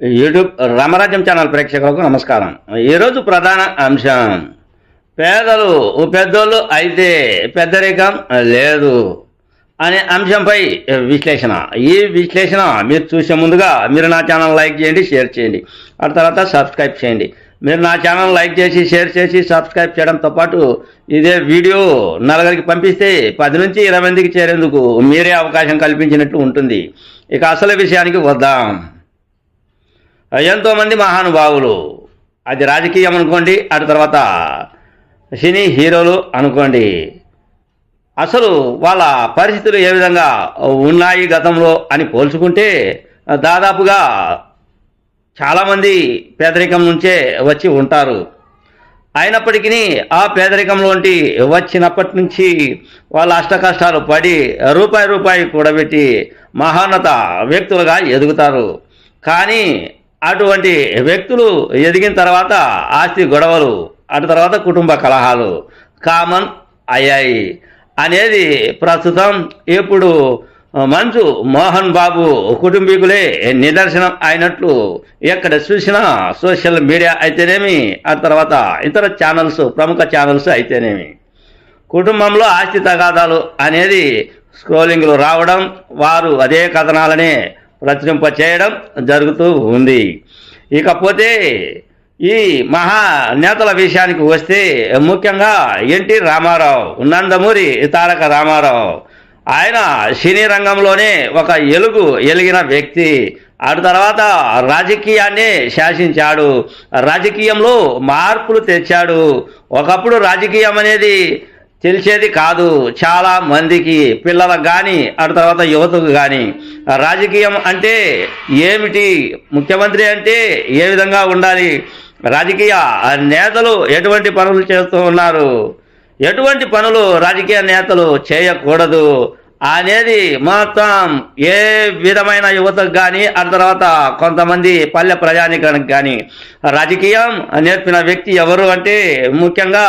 YouTube రామరాజ్యం channel ప్రేక్షకులకు నమస్కారం. ఈరోజు ప్రధాన అంశం పేదలు పెద్దోళ్ళు అయితే పెద్దరికం లేదు అనే అంశంపై విశ్లేషణ. ఈ విశ్లేషణ మీరు చూసే ముందుగా మీరు నా ఛానల్ లైక్ చేయండి షేర్ చేయండి. ఆ తర్వాత సబ్స్క్రైబ్ చేయండి. మీరు నా ఛానల్ లైక్ చేసి షేర్ చేసి సబ్స్క్రైబ్ చేయడంతో పాటు ఇదే వీడియో నలుగురికి పంపిస్తే పది నుంచి ఇరవై మందికి చేరేందుకు మీరే అవకాశం కల్పించినట్లు ఉంటుంది. ఇక అసలు విషయానికి వద్దాం. ఎంతోమంది మహానుభావులు. అది రాజకీయం అనుకోండి అటు తర్వాత సినీ హీరోలు అనుకోండి. అసలు వాళ్ళ పరిస్థితులు ఏ విధంగా ఉన్నాయి గతంలో అని పోల్చుకుంటే దాదాపుగా చాలామంది పేదరికం నుంచే వచ్చి ఉంటారు. అయినప్పటికీ ఆ పేదరికంలోంటి వచ్చినప్పటి నుంచి వాళ్ళ అష్ట కష్టాలు పడి రూపాయి రూపాయి కూడబెట్టి మహాన్నత వ్యక్తులుగా ఎదుగుతారు. కానీ అటువంటి వ్యక్తులు ఎదిగిన తర్వాత ఆస్తి గొడవలు అటు తర్వాత కుటుంబ కలహాలు కామన్ అయ్యాయి. అనేది ప్రస్తుతం ఇప్పుడు మంచు మోహన్ బాబు కుటుంబీకులే నిదర్శనం అయినట్లు ఎక్కడ చూసినా సోషల్ మీడియా అయితేనేమి ఆ తర్వాత ఇతర ఛానల్స్ ప్రముఖ ఛానల్స్ అయితేనేమి. కుటుంబంలో ఆస్తి తగాదాలు అనేది స్క్రోలింగ్లు రావడం వారు అదే కథనాలనే ప్రచురింప చేయడం జరుగుతూ ఉంది. ఇకపోతే ఈ మహా నేతల విషయానికి వస్తే ముఖ్యంగా ఎన్టీ రామారావు నందమూరి తారక రామారావు. ఆయన సినీ రంగంలోనే ఒక ఎలుగు ఎలిగిన వ్యక్తి. ఆడు తర్వాత రాజకీయాన్ని శాసించాడు. రాజకీయంలో మార్పులు తెచ్చాడు. ఒకప్పుడు రాజకీయం అనేది తెలిసేది కాదు. చాలా మందికి పిల్లలకు కానీ అటు తర్వాత యువతకు కానీ రాజకీయం అంటే ఏమిటి? ముఖ్యమంత్రి అంటే ఏ విధంగా ఉండాలి? రాజకీయ నేతలు ఎటువంటి పనులు చేస్తూ ఉన్నారు? ఎటువంటి పనులు రాజకీయ నేతలు చేయకూడదు అనేది మొత్తం ఏ విధమైన యువతకు కానీ ఆ తర్వాత కొంతమంది పల్లె ప్రజానికానికి కానీ రాజకీయం నేర్పిన వ్యక్తి ఎవరు అంటే ముఖ్యంగా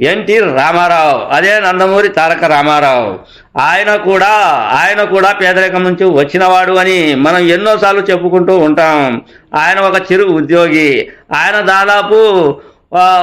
ఎన్టీ రామారావు అదే నందమూరి తారక రామారావు. ఆయన కూడా ఆయన కూడా పేదరికం నుంచి వచ్చినవాడు అని మనం ఎన్నోసార్లు చెప్పుకుంటూ ఉంటాం. ఆయన ఒక చిరు ఉద్యోగి. ఆయన దాదాపు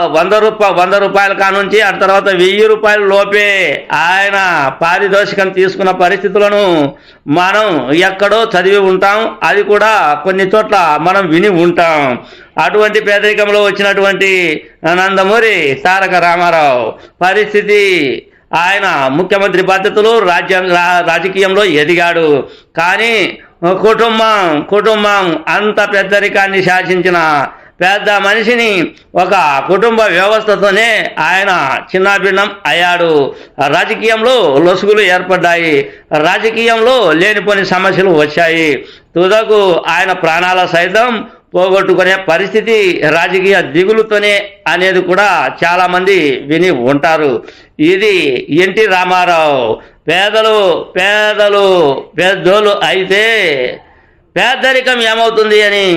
వంద రూపా వంద రూపాయల కానుంచి ఆ తర్వాత వెయ్యి రూపాయల లోపే ఆయన పారితోషికం తీసుకున్న పరిస్థితులను మనం ఎక్కడో చదివి ఉంటాం. అది కూడా కొన్ని చోట్ల మనం విని ఉంటాం. అటువంటి పేదరికంలో వచ్చినటువంటి నందమూరి తారక రామారావు పరిస్థితి ఆయన ముఖ్యమంత్రి పద్ధతులు రాజ్యాంగ రా- రాజకీయంలో ఎదిగాడు. కానీ కుటుంబం కుటుంబం అంత పెద్దరికాన్ని శాసించిన పెద్ద మనిషిని ఒక కుటుంబ వ్యవస్థతోనే ఆయన చిన్నాభిన్నం అయ్యాడు. రాజకీయంలో లొసుగులు ఏర్పడ్డాయి. రాజకీయంలో లేనిపోని సమస్యలు వచ్చాయి. తుదకు ఆయన ప్రాణాల సైతం పోగొట్టుకునే పరిస్థితి రాజకీయ దిగులుతోనే అనేది కూడా చాలామంది విని ఉంటారు. ఇది ఎన్టీ రామారావు పేదలు పేదలు పేదోలు అయితే పేదరికం ఏమవుతుంది అని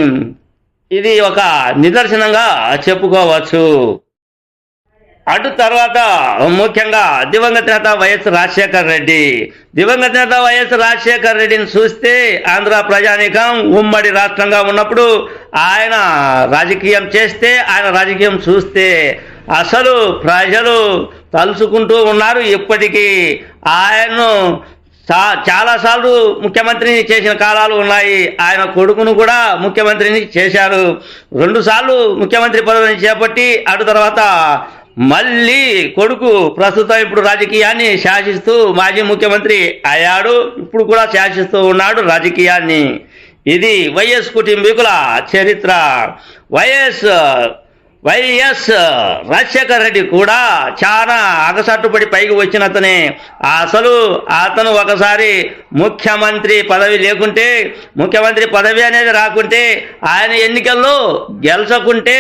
ఇది ఒక నిదర్శనంగా చెప్పుకోవచ్చు. అటు తర్వాత ముఖ్యంగా దివంగత నేత వైఎస్ రాజశేఖర్ రెడ్డి. దివంగత నేత వైఎస్ రాజశేఖర్ రెడ్డిని చూస్తే ఆంధ్ర ప్రజానీకం ఉమ్మడి రాష్ట్రంగా ఉన్నప్పుడు ఆయన రాజకీయం చేస్తే ఆయన రాజకీయం చూస్తే అసలు ప్రజలు తలుచుకుంటూ ఉన్నారు. ఇప్పటికీ ఆయన్ను చా చాలాసార్లు ముఖ్యమంత్రిని చేసిన కాలాలు ఉన్నాయి. ఆయన కొడుకును కూడా ముఖ్యమంత్రిని చేశారు. రెండుసార్లు ముఖ్యమంత్రి పదవిని చేపట్టి అటు తర్వాత మళ్ళీ కొడుకు ప్రస్తుతం ఇప్పుడు రాజకీయాన్ని శాసిస్తూ మాజీ ముఖ్యమంత్రి అయ్యాడు. ఇప్పుడు కూడా శాసిస్తూ ఉన్నాడు రాజకీయాన్ని. ఇది వైఎస్ కుటుంబీకుల చరిత్ర. వైఎస్ వైఎస్ రాజశేఖర్ రెడ్డి కూడా చాలా అగసట్టుపడి పైకి వచ్చిన అతనే అసలు అతను ఒకసారి ముఖ్యమంత్రి పదవి లేకుంటే ముఖ్యమంత్రి పదవి అనేది రాకుంటే ఆయన ఎన్నికల్లో గెలచకుంటే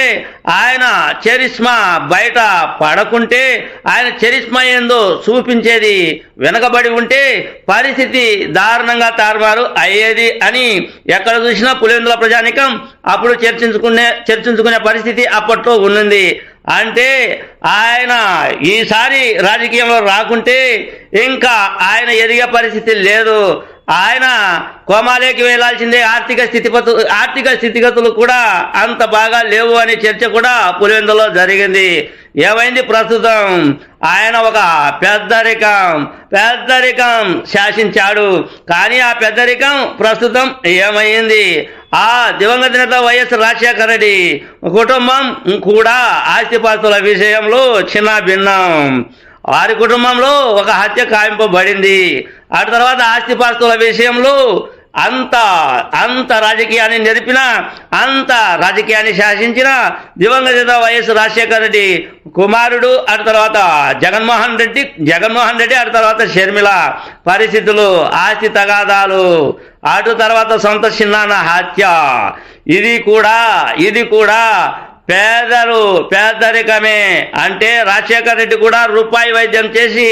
ఆయన చరిస్మా బయట పడకుంటే ఆయన చరిస్మా ఏందో చూపించేది వెనకబడి ఉంటే పరిస్థితి దారుణంగా తారుమారు అయ్యేది అని ఎక్కడ చూసినా పులివెందుల ప్రజానికం అప్పుడు చర్చించుకునే చర్చించుకునే పరిస్థితి అప్పట్లో ఉన్నది. అంటే ఆయన ఈసారి రాజకీయంలో రాకుంటే ఇంకా ఆయన ఎదిగే పరిస్థితి లేదు. ఆయన కోమాలేకి వెళ్ళాల్సిందే ఆర్థిక స్థితిపతు ఆర్థిక స్థితిగతులు కూడా అంత బాగా లేవు అనే చర్చ కూడా పులివెందులో జరిగింది. ఏమైంది ప్రస్తుతం? ఆయన ఒక పెద్దరికం పెద్దరికం శాసించాడు. కానీ ఆ పెద్దరికం ప్రస్తుతం ఏమైంది? ఆ దివంగత నేత వైఎస్ రాజశేఖర రెడ్డి కుటుంబం కూడా ఆస్తిపాస్తుల విషయంలో చిన్న భిన్నం. వారి కుటుంబంలో ఒక హత్య కాయింపబడింది ఆ తర్వాత ఆస్తిపాస్తుల విషయంలో అంత అంత రాజకీయాన్ని నెరిపిన అంత రాజకీయాన్ని శాసించిన దివంగత వైఎస్ రాజశేఖర రెడ్డి కుమారుడు ఆ తర్వాత జగన్మోహన్ రెడ్డి జగన్మోహన్ రెడ్డి ఆ తర్వాత షర్మిల పరిస్థితులు ఆస్తి తగాదాలు అటు తర్వాత సొంత చిన్నాన్న హత్య. ఇది కూడా ఇది కూడా పేదలు పేదరికమే అంటే రాజశేఖర రెడ్డి కూడా రూపాయి వైద్యం చేసి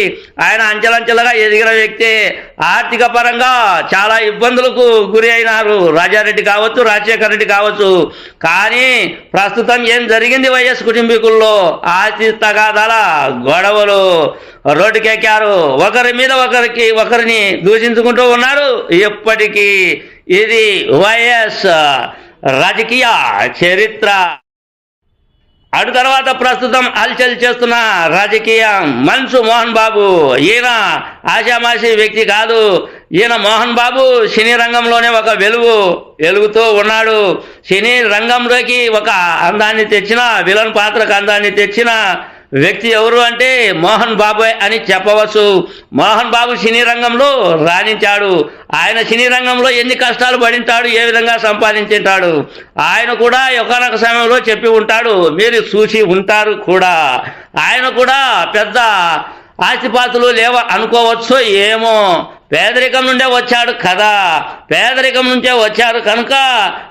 ఆయన అంచెలంచెలుగా ఎదిగిన వ్యక్తి. ఆర్థిక పరంగా చాలా ఇబ్బందులకు గురి అయినారు. రాజారెడ్డి కావచ్చు రాజశేఖర రెడ్డి కావచ్చు. కానీ ప్రస్తుతం ఏం జరిగింది వైఎస్ కుటుంబీకుల్లో? ఆస్తి తగాదాల గొడవలు రోడ్డుకెక్కారు. ఒకరి మీద ఒకరికి ఒకరిని దూషించుకుంటూ ఉన్నారు ఇప్పటికీ ఇది వైఎస్ రాజకీయ చరిత్ర. అటు తర్వాత ప్రస్తుతం హల్చల్ చేస్తున్న రాజకీయం మన్సు మోహన్ బాబు. ఈయన ఆశామాషి వ్యక్తి కాదు. ఈయన మోహన్ బాబు సినీ రంగంలోనే ఒక వెలుగు వెలుగుతూ ఉన్నాడు. సినీ రంగంలోకి ఒక అందాన్ని తెచ్చిన విలన్ పాత్రకు అందాన్ని తెచ్చిన వ్యక్తి ఎవరు అంటే మోహన్ బాబాయ్ అని చెప్పవచ్చు. మోహన్ బాబు సినీ రంగంలో రాణించాడు. ఆయన సినీ రంగంలో ఎన్ని కష్టాలు పడింటాడు ఏ విధంగా సంపాదించింటాడు. ఆయన కూడా ఒకనొక సమయంలో చెప్పి ఉంటాడు మీరు చూసి ఉంటారు కూడా. ఆయన కూడా పెద్ద ఆస్తిపాతులు లేవ అనుకోవచ్చు ఏమో. పేదరికం నుండే వచ్చాడు కదా పేదరికం నుంచే వచ్చాడు కనుక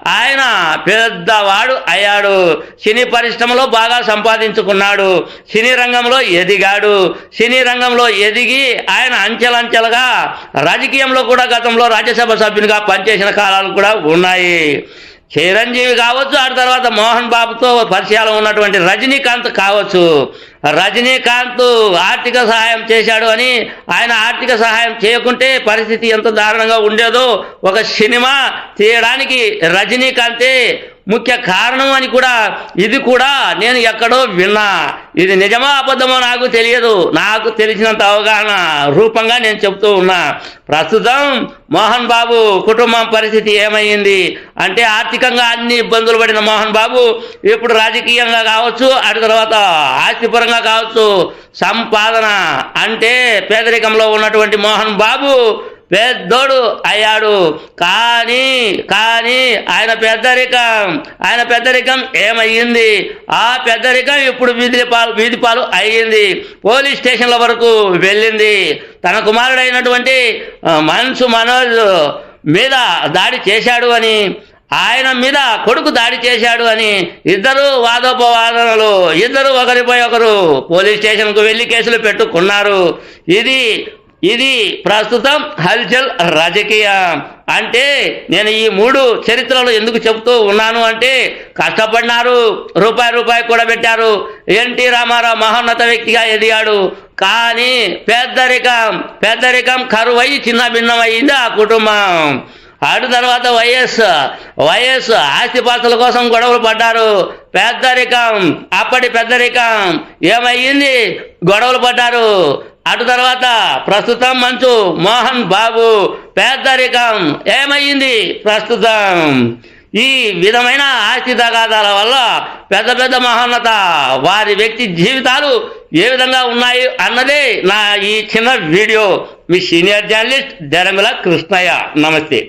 ఆయన పెద్దవాడు అయ్యాడు. సినీ పరిశ్రమలో బాగా సంపాదించుకున్నాడు. సినీ రంగంలో ఎదిగాడు. సినీ రంగంలో ఎదిగి ఆయన అంచెలంచెలుగా రాజకీయంలో కూడా గతంలో రాజ్యసభ సభ్యునిగా పనిచేసిన కాలాలు కూడా ఉన్నాయి. చిరంజీవి కావచ్చు ఆ తర్వాత మోహన్ బాబుతో పరిచయాలు ఉన్నటువంటి రజనీకాంత్ కావచ్చు. రజనీకాంత్ ఆర్థిక సహాయం చేశాడు అని ఆయన ఆర్థిక సహాయం చేయకుంటే పరిస్థితి ఎంత దారుణంగా ఉండేదో ఒక సినిమా తీయడానికి రజనీకాంతే ముఖ్య కారణం అని కూడా ఇది కూడా నేను ఎక్కడో విన్నా. ఇది నిజమా అబద్ధమో నాకు తెలియదు. నాకు తెలిసినంత అవగాహన రూపంగా నేను చెప్తూ ఉన్నా. ప్రస్తుతం మోహన్ బాబు కుటుంబం పరిస్థితి ఏమైంది? అంటే ఆర్థికంగా అన్ని ఇబ్బందులు పడిన మోహన్ బాబు ఇప్పుడు రాజకీయంగా కావచ్చు అటు తర్వాత ఆస్తిపరంగా కావచ్చు సంపాదన అంటే పేదరికంలో ఉన్నటువంటి మోహన్ బాబు పెద్దోడు అయ్యాడు. కానీ కానీ ఆయన పెద్దరికం ఆయన పెద్దరికం ఏమయ్యింది? ఆ పెద్దరికం ఇప్పుడు వీధి పాలు వీధి పాలు అయ్యింది. పోలీస్ స్టేషన్ల వరకు వెళ్ళింది. తన కుమారుడైనటువంటి మనసు మన్సు మనోజ్ మీద దాడి చేశాడు అని ఆయన మీద కొడుకు దాడి చేశాడు అని ఇద్దరు వాదోపవాదనలు ఇద్దరు ఒకరిపై ఒకరు పోలీస్ స్టేషన్కు వెళ్ళి కేసులు పెట్టుకున్నారు. ఇది ఇది ప్రస్తుతం హల్చల్ రాజకీయం. అంటే నేను ఈ మూడు చరిత్రలు ఎందుకు చెబుతూ ఉన్నాను అంటే కష్టపడినారు రూపాయి రూపాయి కూడా పెట్టారు. ఎన్టీ రామారావు మహోన్నత వ్యక్తిగా ఎదిగాడు. కానీ పేదరికం పేదరికం కరువై చిన్న భిన్నమైంది ఆ కుటుంబం. అటు తర్వాత వైఎస్ వైఎస్ ఆస్తిపాస్తుల కోసం గొడవలు పడ్డారు. పెద్దరికం అప్పటి పెద్దరికం ఏమయ్యింది? గొడవలు పడ్డారు. అటు తర్వాత ప్రస్తుతం మంచు మోహన్ బాబు పేదరికం ఏమయ్యింది ప్రస్తుతం? ఈ విధమైన ఆస్తి తగాదాల వల్ల పెద్ద పెద్ద మహోన్నత వారి వ్యక్తి జీవితాలు ఏ విధంగా ఉన్నాయి అన్నదే నా ఈ చిన్న వీడియో. మీ సీనియర్ జర్నలిస్ట్ దెరంగుల కృష్ణయ్య. నమస్తే.